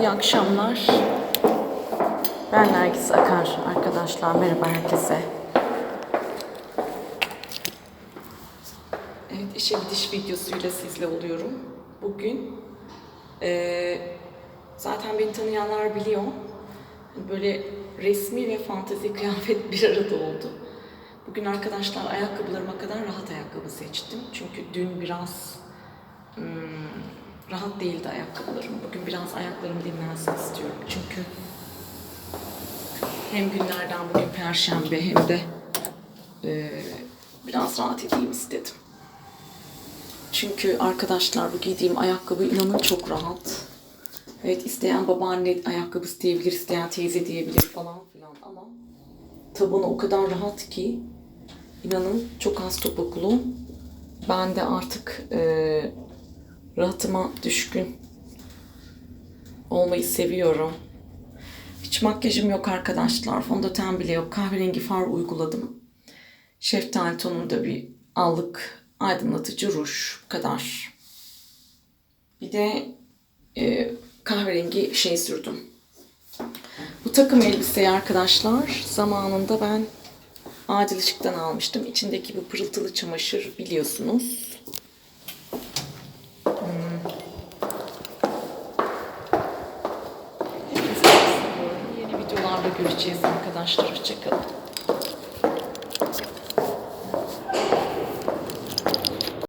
İyi akşamlar. Ben Nergis Akar arkadaşlar. Merhaba herkese. Evet, işe gidiş videosuyla sizle oluyorum. Bugün eee, zaten beni tanıyanlar biliyor. Böyle resmi ve fantezi kıyafet bir arada oldu. Bugün arkadaşlar ayakkabılarıma kadar rahat ayakkabı seçtim. Çünkü dün biraz hmm, rahat değildi ayakkabılarım. Bugün biraz ayaklarım dinlensin istiyorum. Çünkü hem günlerden bugün perşembe hem de eee, biraz rahat edeyim istedim. Çünkü arkadaşlar bu giydiğim ayakkabı inanın çok rahat. Evet isteyen babaanne ayakkabısı diyebilir, isteyen teyze diyebilir falan filan ama tabanı o kadar rahat ki inanın çok az topuklu. Ben de artık eee, rahatıma düşkün olmayı seviyorum. Hiç makyajım yok arkadaşlar. Fondöten bile yok. Kahverengi far uyguladım. Şeftali tonunda bir allık aydınlatıcı ruj. Bu kadar. Bir de e, kahverengi şey sürdüm. Bu takım elbiseyi arkadaşlar zamanında ben Adil Işık'tan almıştım. İçindeki bu pırıltılı çamaşır biliyorsunuz. Hmm. Videolarda göreceğiz arkadaşlar. Hoşçakalın.